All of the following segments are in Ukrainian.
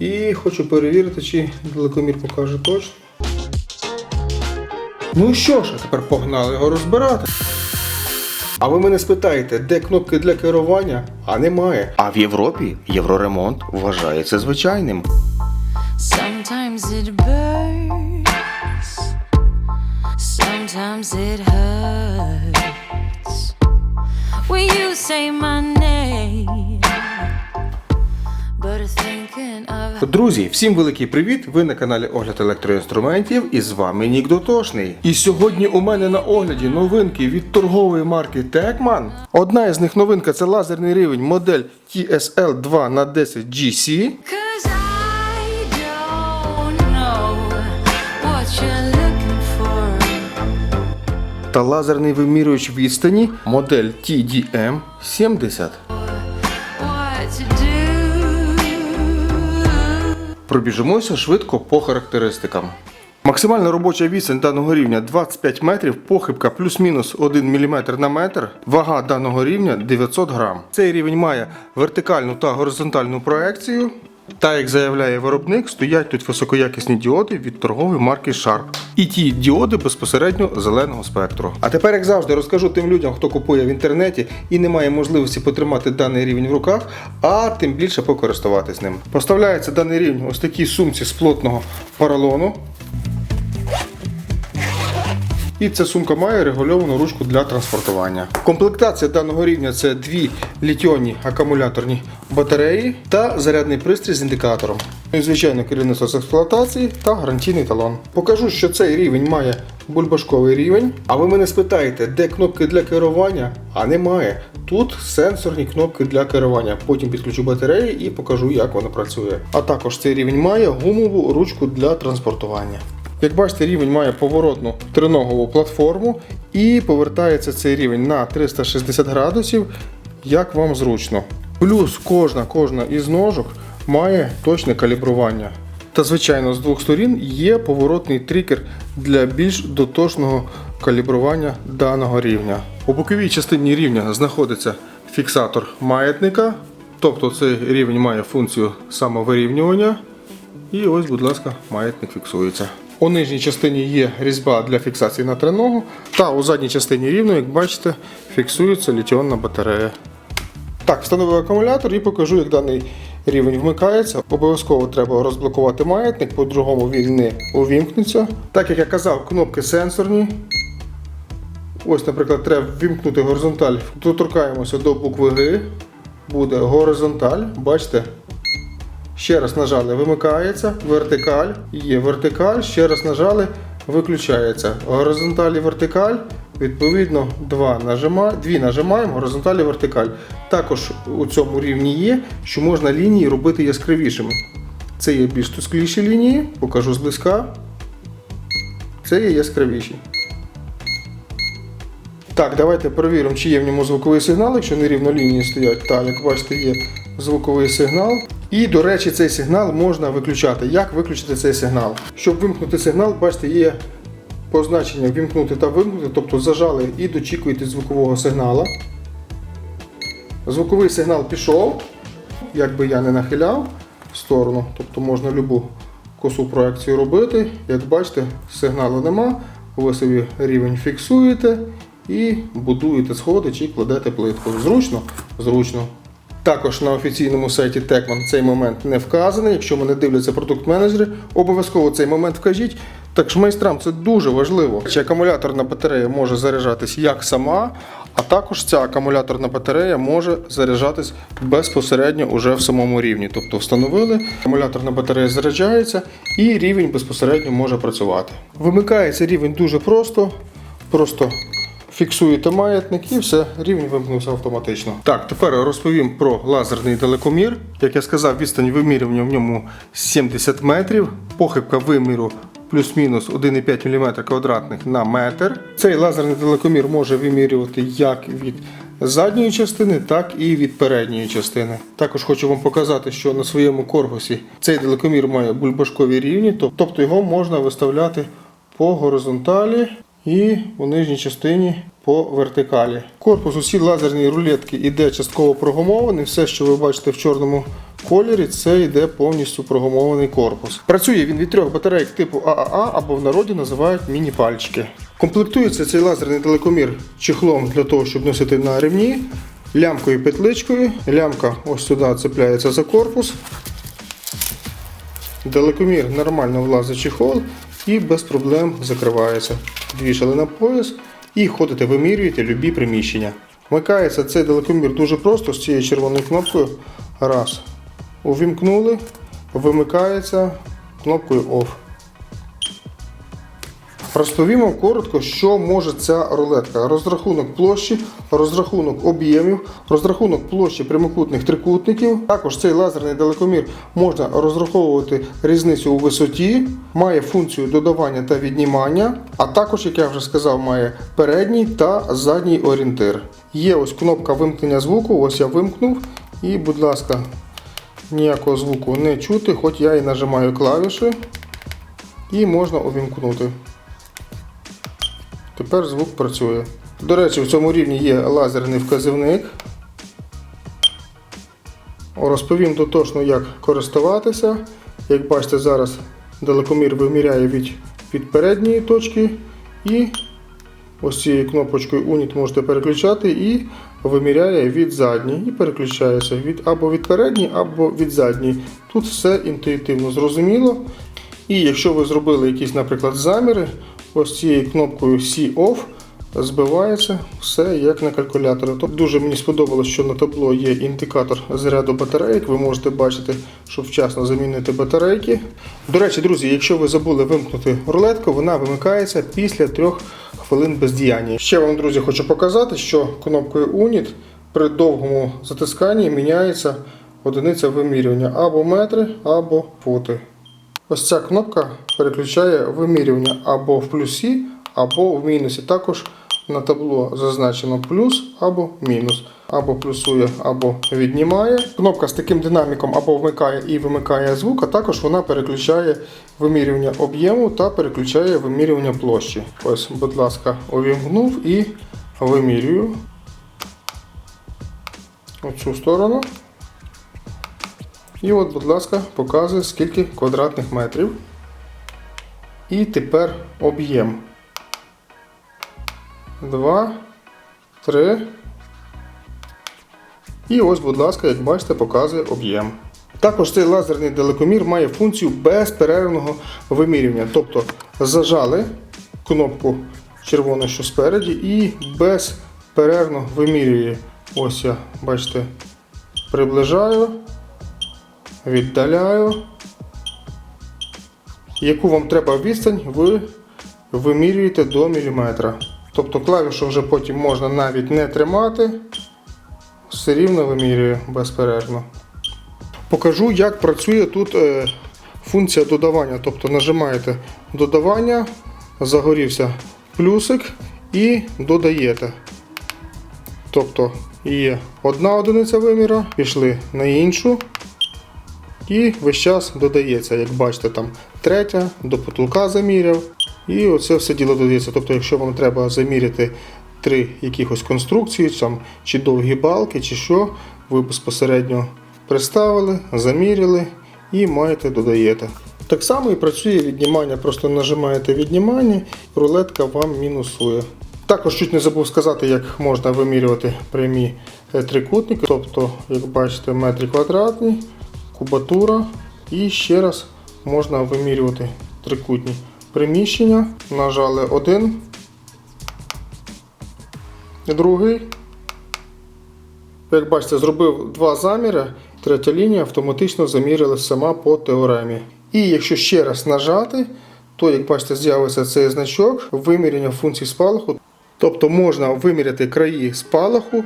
І хочу перевірити, чи далекомір покаже точно. Ну що ж, а тепер погнали його розбирати. А ви мене спитаєте, де кнопки для керування? А немає. А в Європі євроремонт вважається звичайним. Sometimes it burns, sometimes it hurts. When you say my name, Друзі, всім великий привіт! Ви на каналі Огляд електроінструментів і з вами Нік Дотошний. І сьогодні у мене на огляді новинки від торгової марки Tekman. Одна із них новинка це лазерний рівень модель TSL 2 на 10 GC. Та лазерний вимірювач відстані модель TDM 70. Пробіжимося швидко по характеристикам. Максимальна робоча відстань даного рівня 25 метрів, похибка плюс-мінус 1 мм на метр, вага даного рівня 900 грам. Цей рівень має вертикальну та горизонтальну проекцію. Та, як заявляє виробник, стоять тут високоякісні діоди від торгової марки Sharp. І ті діоди безпосередньо зеленого спектру. А тепер, як завжди, розкажу тим людям, хто купує в інтернеті і не має можливості потримати даний рівень в руках, а тим більше покористуватись ним. Поставляється даний рівень ось такій сумці з плотного поролону. І ця сумка має регульовану ручку для транспортування. Комплектація даного рівня це дві літіонні акумуляторні батареї та зарядний пристрій з індикатором. Ну і звичайно керівництво з експлуатації та гарантійний талон. Покажу, що цей рівень має бульбашковий рівень. А ви мене спитаєте, де кнопки для керування? А немає. Тут сенсорні кнопки для керування. Потім підключу батареї і покажу, як воно працює. А також цей рівень має гумову ручку для транспортування. Як бачите, рівень має поворотну триногову платформу і повертається цей рівень на 360 градусів, як вам зручно. Плюс кожна кожна із ножок має точне калібрування. Та, звичайно, з двох сторін є поворотний тригер для більш дотошного калібрування даного рівня. У боковій частині рівня знаходиться фіксатор маятника, тобто цей рівень має функцію самовирівнювання. І ось, будь ласка, маятник фіксується. У нижній частині є різьба для фіксації на треногу, та у задній частині рівно, як бачите, фіксується літіонна батарея. Так, встановив акумулятор і покажу, як даний рівень вмикається. Обов'язково треба розблокувати маятник, по-другому він не увімкнеться. Так як я казав, кнопки сенсорні. Ось, наприклад, треба ввімкнути горизонталь. Доторкаємося до букви Г. Буде горизонталь. Бачите, Ще раз нажали, вимикається, вертикаль, є вертикаль, ще раз нажали, виключається. Горизонталь і вертикаль, відповідно, два нажима, дві нажимаємо, горизонталь і вертикаль. Також у цьому рівні є, що можна лінії робити яскравішими. Це є більш тускліші лінії, покажу зблизька. Це є яскравіші. Так, давайте перевіримо, чи є в ньому звуковий сигнал, якщо нерівно лінії стоять. Так, як бачите, є звуковий сигнал. І, до речі, цей сигнал можна виключати. Як виключити цей сигнал? Щоб вимкнути сигнал, бачите, є позначення вимкнути та вимкнути, тобто зажали і дочікуєте звукового сигнала. Звуковий сигнал пішов, як би я не нахиляв в сторону, тобто можна любу косу проекцію робити. Як бачите, сигналу нема, ви собі рівень фіксуєте і будуєте сходи чи кладете плитку. Зручно? Зручно. Також на офіційному сайті Techman цей момент не вказаний. Якщо мене дивляться продукт-менеджери, обов'язково цей момент вкажіть. Так що майстрам це дуже важливо. Чи акумуляторна батарея може заряджатись як сама, а також ця акумуляторна батарея може заряджатись безпосередньо уже в самому рівні. Тобто встановили, акумуляторна батарея заряджається і рівень безпосередньо може працювати. Вимикається рівень дуже просто. Просто Фіксуєте маятник і все, рівень вимкнувся автоматично. Так, тепер розповім про лазерний далекомір. Як я сказав, відстань вимірювання в ньому 70 метрів, похибка виміру плюс-мінус 1,5 мм квадратних на метр. Цей лазерний далекомір може вимірювати як від задньої частини, так і від передньої частини. Також хочу вам показати, що на своєму корпусі цей далекомір має бульбашкові рівні, тобто його можна виставляти по горизонталі і у нижній частині по вертикалі. Корпус усі лазерні рулетки іде частково прогумований. Все, що ви бачите в чорному кольорі це йде повністю прогумований корпус. Працює він від трьох батарейок типу ААА або в народі називають міні-пальчики. Комплектується цей лазерний телекомір чехлом для того, щоб носити на ремні, лямкою петличкою. Лямка ось сюди цепляється за корпус. Далекомір нормально влазить чехол і без проблем закривається. Підвішали на пояс і ходите, вимірюєте любі приміщення. Вмикається цей далекомір дуже просто з цією червоною кнопкою. Раз. Увімкнули, вимикається кнопкою OFF. Розповімо коротко, що може ця рулетка. Розрахунок площі, розрахунок об'ємів, розрахунок площі прямокутних трикутників. Також цей лазерний далекомір можна розраховувати різницю у висоті, має функцію додавання та віднімання, а також, як я вже сказав, має передній та задній орієнтир. Є ось кнопка вимкнення звуку, ось я вимкнув. І, будь ласка, ніякого звуку не чути, хоч я і нажимаю клавіші. І можна увімкнути. Тепер звук працює. До речі, в цьому рівні є лазерний вказівник. Розповім дотошно, як користуватися. Як бачите, зараз далекомір виміряє від, від передньої точки і ось цією кнопочкою Unit можете переключати і виміряє від задньої і переключається від, або від передньої, або від задньої. Тут все інтуїтивно зрозуміло. І якщо ви зробили якісь, наприклад, заміри, ось цією кнопкою C-Off збивається все як на калькуляторі. Тобто дуже мені сподобалось, що на табло є індикатор заряду батарейок. Ви можете бачити, щоб вчасно замінити батарейки. До речі, друзі, якщо ви забули вимкнути рулетку, вона вимикається після 3 хвилин бездіяння. Ще вам, друзі, хочу показати, що кнопкою Unit при довгому затисканні міняється одиниця вимірювання або метри, або фути. Ось ця кнопка переключає вимірювання або в плюсі, або в мінусі. Також на табло зазначено плюс або мінус. Або плюсує, або віднімає. Кнопка з таким динаміком або вмикає і вимикає звук, а також вона переключає вимірювання об'єму та переключає вимірювання площі. Ось, будь ласка, увімкнув і вимірюю оцю сторону. І от, будь ласка, показує скільки квадратних метрів. І тепер об'єм. 2, 3. І ось, будь ласка, як бачите, показує об'єм. Також цей лазерний далекомір має функцію безперервного вимірювання. Тобто зажали кнопку червону, що спереді, і безперервно вимірює. Ось я, бачите, приближаю віддаляю. Яку вам треба відстань, ви вимірюєте до міліметра. Тобто клавішу вже потім можна навіть не тримати, все рівно вимірює безперервно. Покажу, як працює тут е, функція додавання. Тобто нажимаєте додавання, загорівся плюсик і додаєте. Тобто є одна одиниця виміра, пішли на іншу. І весь час додається, як бачите, там третя, до потолка заміряв. І оце все діло додається. Тобто, якщо вам треба заміряти три якихось конструкції, там, чи довгі балки, чи що, ви безпосередньо приставили, заміряли і маєте додаєте. Так само і працює віднімання, просто нажимаєте віднімання, рулетка вам мінусує. Також чуть не забув сказати, як можна вимірювати прямі е, трикутники, тобто, як бачите, метри квадратні кубатура. І ще раз можна вимірювати трикутні приміщення. Нажали один, другий. Як бачите, зробив два заміри, третя лінія автоматично замірилась сама по теоремі. І якщо ще раз нажати, то, як бачите, з'явиться цей значок виміряння функцій спалаху. Тобто можна виміряти краї спалаху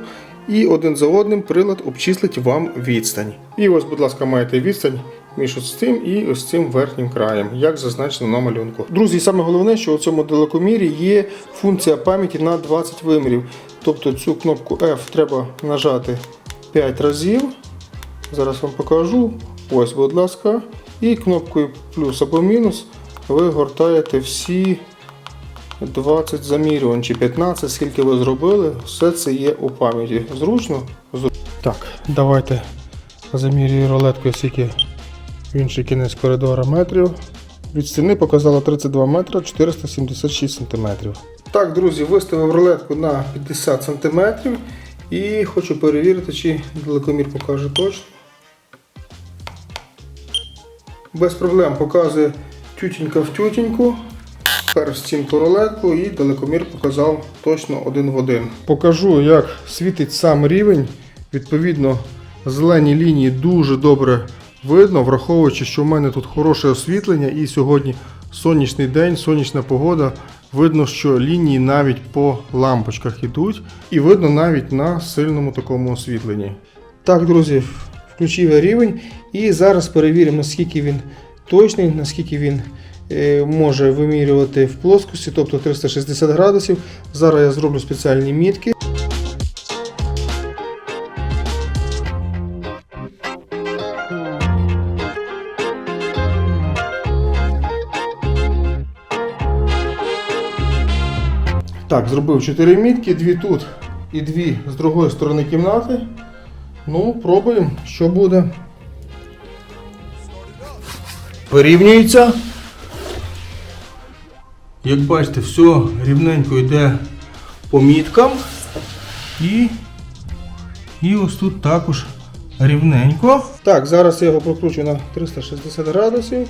і один за одним прилад обчислить вам відстань. І ось, будь ласка, маєте відстань між ось цим і ось цим верхнім краєм, як зазначено на малюнку. Друзі, саме головне, що у цьому далекомірі є функція пам'яті на 20 вимірів. Тобто цю кнопку F треба нажати 5 разів. Зараз вам покажу. Ось, будь ласка. І кнопкою плюс або мінус ви гортаєте всі 20 замірювань чи 15, скільки ви зробили, все це є у пам'яті. Зручно? Так, давайте замірюю рулеткою, скільки в інший кінець коридора метрів. Від стіни показала 32 метри 476 сантиметрів. Так, друзі, виставив рулетку на 50 сантиметрів і хочу перевірити, чи далекомір покаже точно. Без проблем показує тютінька в тютіньку. Тепер стінку рулетку і далекомір показав точно один в один. Покажу, як світить сам рівень. Відповідно, зелені лінії дуже добре видно, враховуючи, що в мене тут хороше освітлення і сьогодні сонячний день, сонячна погода. Видно, що лінії навіть по лампочках йдуть, і видно навіть на сильному такому освітленні. Так, друзі, включив я рівень і зараз перевіримо, наскільки він точний, наскільки він може вимірювати в плоскості, тобто 360 градусів. Зараз я зроблю спеціальні мітки. Так, зробив 4 мітки, дві тут і дві з другої сторони кімнати. Ну, пробуємо, що буде. Порівнюється. Як бачите, все рівненько йде по міткам. І, і ось тут також рівненько. Так, зараз я його прокручу на 360 градусів.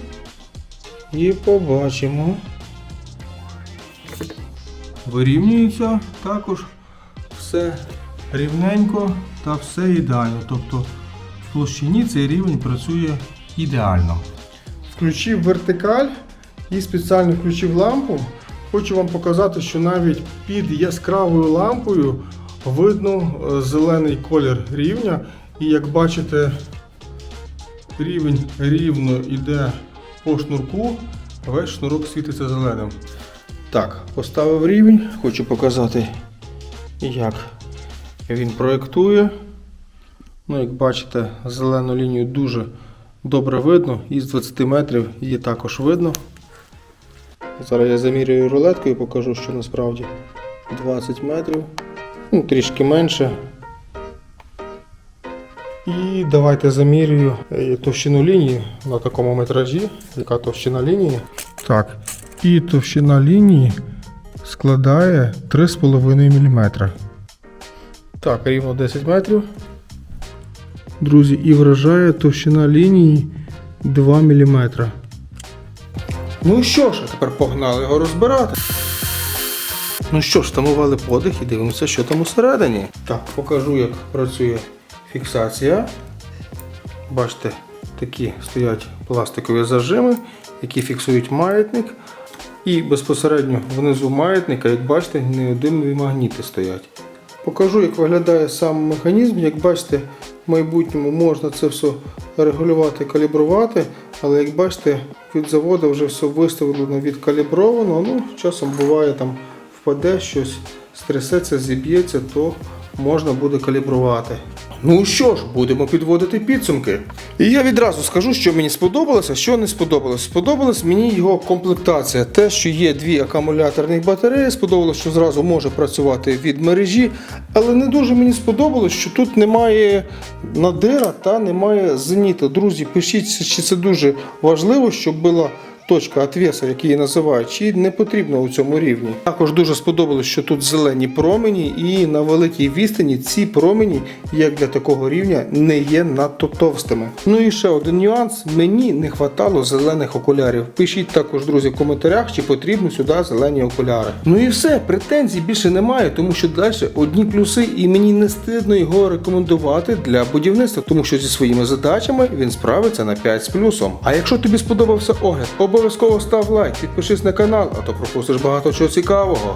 І побачимо. Вирівнюється також все рівненько та все ідеально. Тобто в площині цей рівень працює ідеально. Включив вертикаль і спеціально включив лампу. Хочу вам показати, що навіть під яскравою лампою видно е, зелений колір рівня. І як бачите, рівень рівно йде по шнурку, весь шнурок світиться зеленим. Так, поставив рівень, хочу показати, як він проєктує. Ну, як бачите, зелену лінію дуже добре видно, і з 20 метрів її також видно. Зараз я замірюю рулеткою і покажу, що насправді 20 метрів, ну, трішки менше. І давайте замірюю е, товщину лінії на такому метражі. Яка товщина лінії? Так, і товщина лінії складає 3,5 мм. Так, рівно 10 метрів. Друзі, і вражає товщина лінії 2 мм. Ну що ж, а тепер погнали його розбирати. Ну що ж, тамували подих і дивимося, що там усередині. Так, покажу, як працює фіксація. Бачите, такі стоять пластикові зажими, які фіксують маятник. І безпосередньо внизу маятника, як бачите, неодимові магніти стоять. Покажу, як виглядає сам механізм. Як бачите, в майбутньому можна це все регулювати, калібрувати, але як бачите, від заводу вже все виставлено, відкалібровано. Ну, часом буває там впаде щось, стрясеться, зіб'ється, то можна буде калібрувати. Ну що ж, будемо підводити підсумки. І я відразу скажу, що мені сподобалося, що не сподобалось. Сподобалась мені його комплектація. Те, що є дві акумуляторних батареї, сподобалось, що зразу може працювати від мережі. Але не дуже мені сподобалось, що тут немає надира та немає зеніту. Друзі, пишіть, чи це дуже важливо, щоб була точка отвеса, як її називають, чи не потрібно у цьому рівні. Також дуже сподобалось, що тут зелені промені, і на великій відстані ці промені, як для такого рівня, не є надто товстими. Ну і ще один нюанс: мені не вистачало зелених окулярів. Пишіть також, друзі, в коментарях, чи потрібно сюди зелені окуляри. Ну і все, претензій більше немає, тому що далі одні плюси, і мені не стидно його рекомендувати для будівництва, тому що зі своїми задачами він справиться на 5 з плюсом. А якщо тобі сподобався огляд, обов'язково став лайк, підпишись на канал, а то пропустиш багато чого цікавого.